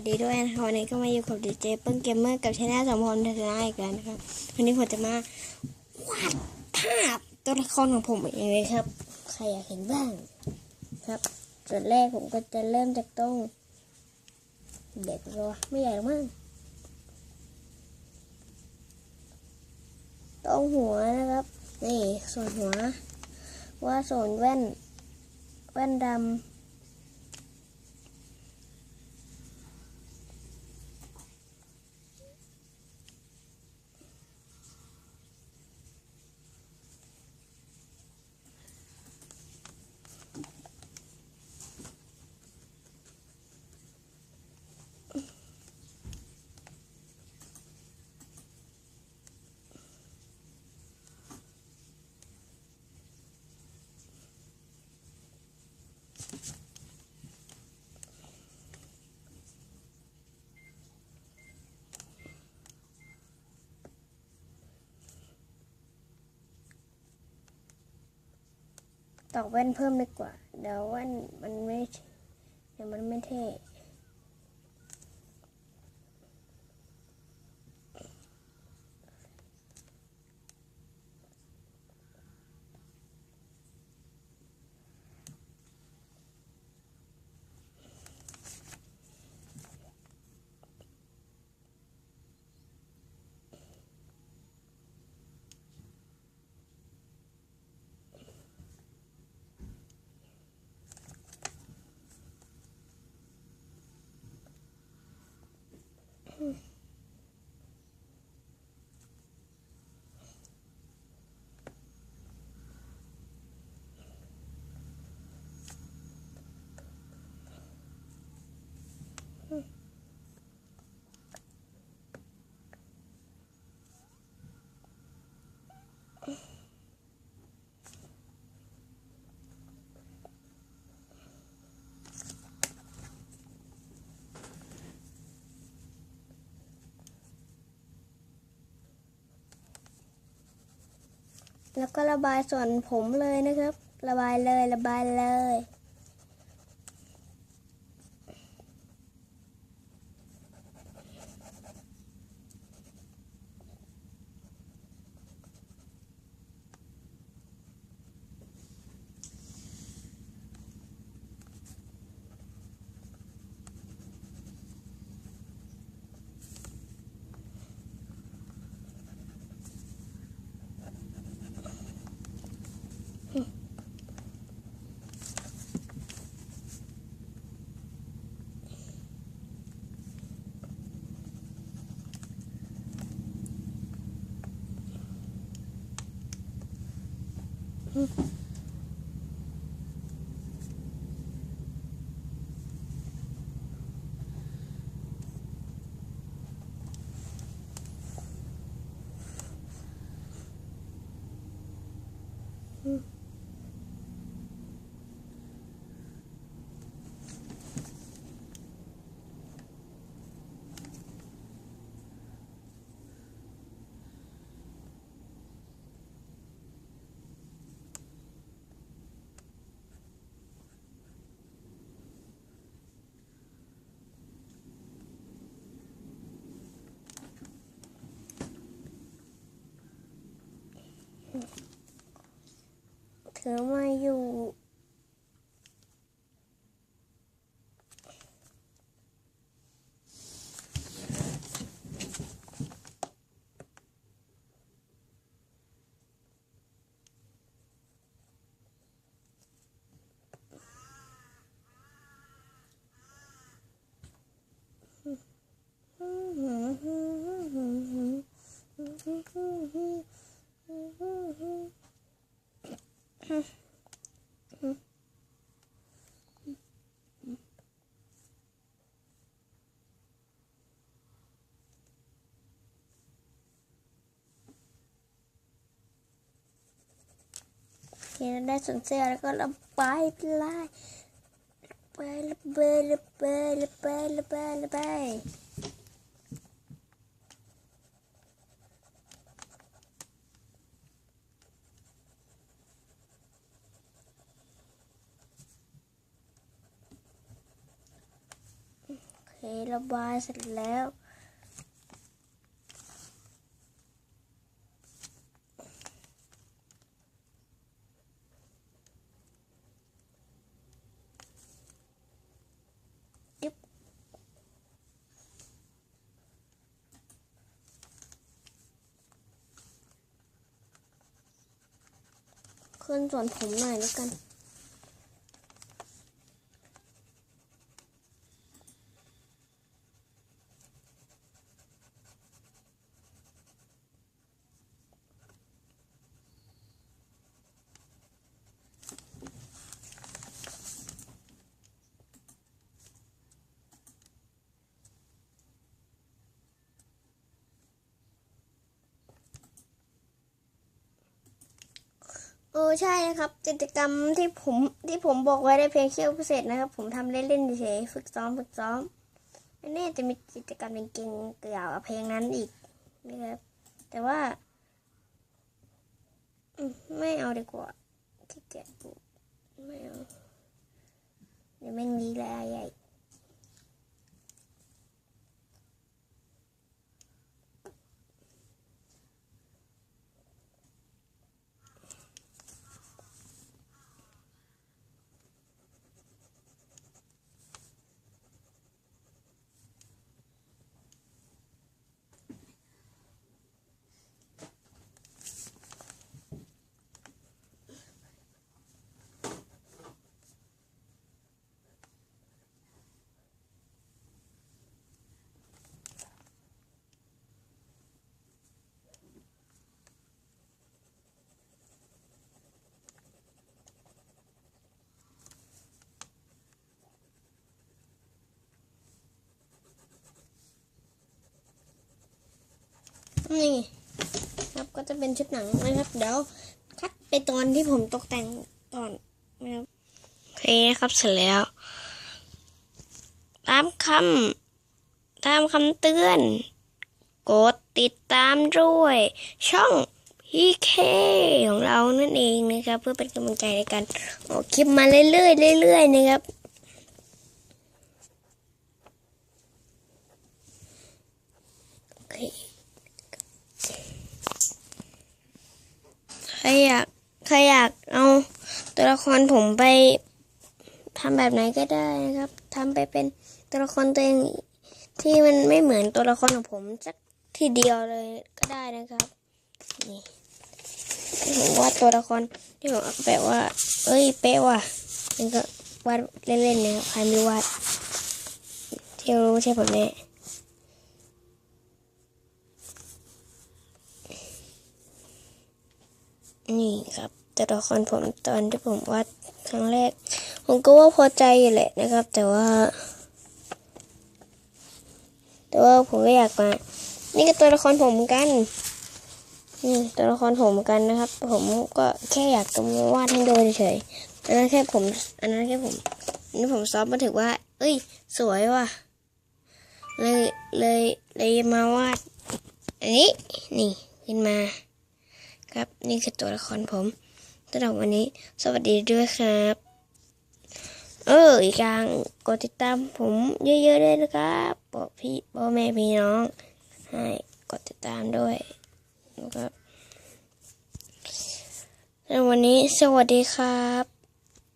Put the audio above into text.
วัสดีด้วยนะคะวันนี้ก็มาอยู่กับดีเจเปิ้ลเกมเมอร์กับชแนลสมพรทัศนาอีกแล้วนะครับวันนี้ผมจะมาวาดภาพตัวละครของผมเองเลยครับ ใครอยากเห็นบ้าง ครับส่วนแรกผมก็จะเริ่มจากต้องเด็กรอไม่ใหญ่หรอกมั้งต้องหัวนะครับ นี่ส่วนหัว ว่าส่วนแว่น แว่นดำ อกแว่นเพิ่มดีกว่า เดี๋ยวแว่นมันไม่เดี๋ยวมันไม่เท่ แล้วก็ระบายส่วนผมเลยนะครับ ระบายเลยระบายเลย ถือ มาอยู่ เขียได้ส่วนเสื้อแล้วก็ระบายไประบายระบายระบายระบยระบายระบยโอเคระบายเสร็จแล้ว ขึ้นส่วนผมหน่อยแล้วกัน ออใช่นะครับ กิจกรรมที่ผมที่ผมบอกไว้ในเพลงเชี่ยวพิเศษนะครับ ผมทำเล่นๆเฉยฝึกซ้อมฝึกซ้อมไม่แน่จะมีกิจกรรมเก่งๆเกี่ยวกับเพลงนั้นอีกนะครับแต่ว่าไม่เอาดีกว่าขี้เกียจพูดไม่เอาเดี๋ยวแม่งนี้แหละใหญ่ นี่ครับก็จะเป็นชุดหนังนะครับเดี๋ยวคัดไปตอนที่ผมตกแต่งก่อนนะครับโอเคครับเสร็จแล้ว ตามคำตามคำเตือน กดติดตามด้วย ช่องพีเคของเรานั่นเองนะครับ เพื่อเป็นกำลังใจในการออกคลิปมาเรื่อยๆเรื่อยๆนะครับโอเค ใคร อยากใครอยากเอาตัวละครผมไปทำแบบไหนก็ได้นะครับทำไปเป็นตัวละครตัวเองที่มันไม่เหมือนตัวละครของผมสักทีเดียวเลยก็ได้นะครับนี่ผมวาดตัวละครที่ผมแบบว่า เอ้ยเป๊ะว่ะนี่ก็วาดเล่นๆนะครับใครไม่วาดที่รู้ใช่ผมแน่ นี่ครับตัวละครผมตอนที่ผมวาดครั้งแรก ผมก็ว่าพอใจอยู่แหละนะครับ แต่ว่า แต่ว่าผมก็อยากมา นี่ก็ตัวละครผมเหมือนกันนี่ตัวละครผมเหมือนกันนะครับ ผมก็แค่อยากจะมาวาดให้ดูเฉยๆอันนั้นแค่ผม อันนั้นแค่ผมนนี้ผมซ้อมมาถึงว่า เอ้ย สวยว่ะ เลยเลยเลยมาวาด อันนี้ นี่ขึ้นมา ครับ นี่คือตัวละครผมสำหรับวันนี้ สวัสดีด้วยครับ เอออีกอย่างกดติดตามผมเยอะๆด้วยนะครับบอกพี่พ่อแม่พี่น้อง ให้กดติดตามด้วยนะครับแล้ววันนี้สวัสดีครับ